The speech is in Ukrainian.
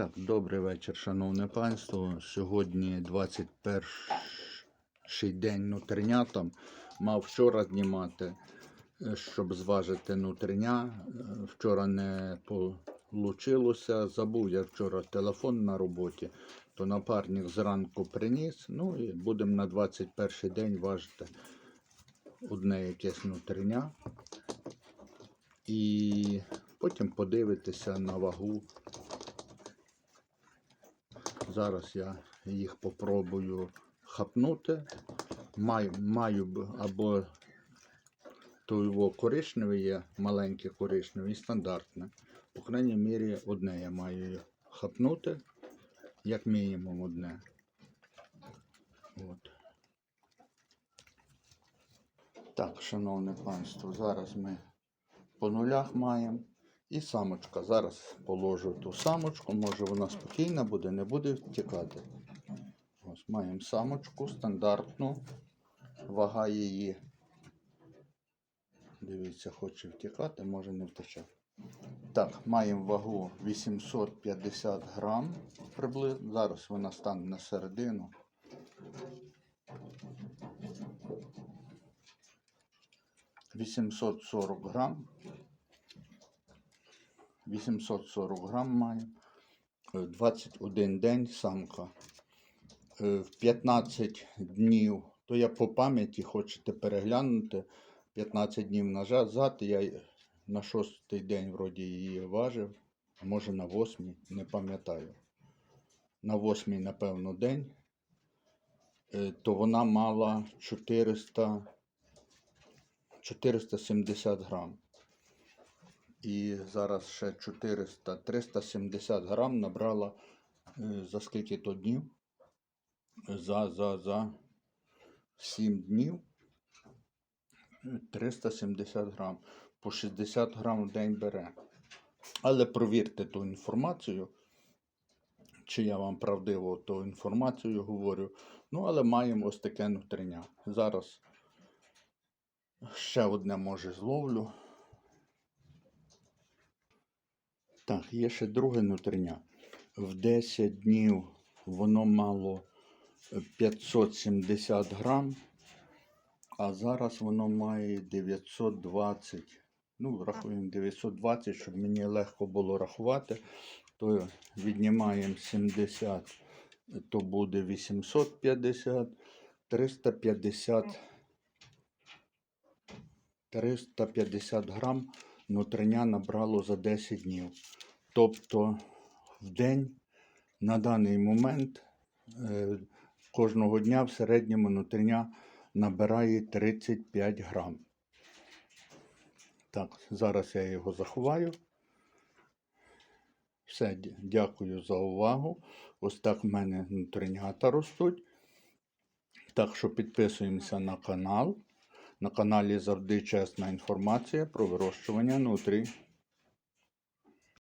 Так, добрий вечір, шановне панство. Сьогодні 21 день нутринятам. Мав вчора знімати, е, щоб зважити нутриня. Е, Вчора не вийшло. Забув я вчора телефон на роботі, то напарник зранку приніс. Ну і будемо на 21 день важити одне якесь нутриня. І потім подивитися на вагу. Зараз я їх попробую хапнути. Маю, маю або то його коричневий є, маленький коричневий, і стандартне. По крайній мірі, одне я маю хапнути, як мінімум одне. От. Так, шановне панство, зараз ми по нулях маємо. І самочка. Зараз положу ту самочку, може вона спокійна буде, не буде втікати. Ось маємо самочку стандартну. Вага її. Дивіться, хоче втікати, може не втече. Так, маємо вагу 850 грам приблизно. Зараз вона стане на середину. Вісімсот сорок грам. 840 грам має. Е, 21 день самка. Е, В 15 днів, то я по пам'яті хочете переглянути. 15 днів назад я на шостий день вроді її важив, а може на восьмий, не пам'ятаю. На восьмий, напевно, день, е, то вона мала 400, 470 грам. І зараз ще 400, 370 грам набрала е, за скільки то днів? За, за, за 7 днів. е, 370 грам. По 60 грам в день бере. Але провірте ту інформацію, чи я вам правдиво ту інформацію говорю. Ну, але маємо ось таке нутриня. Зараз ще одне може зловлю. Так, є ще друге нутриня. В 10 днів воно мало е, 570 грам, а зараз воно має 920. Ну, рахуємо 920, щоб мені легко було рахувати. То віднімаємо 70, то буде 850, 350, 350 грам нутриня набрало за 10 днів. Тобто в день на даний момент е, кожного дня в середньому нутриня набирає 35 грам. Так, зараз я його заховаю. Все, дякую за увагу. Ось так в мене нутринята ростуть. Так що підписуємося на канал. На каналі завжди чесна інформація про вирощування нутрій.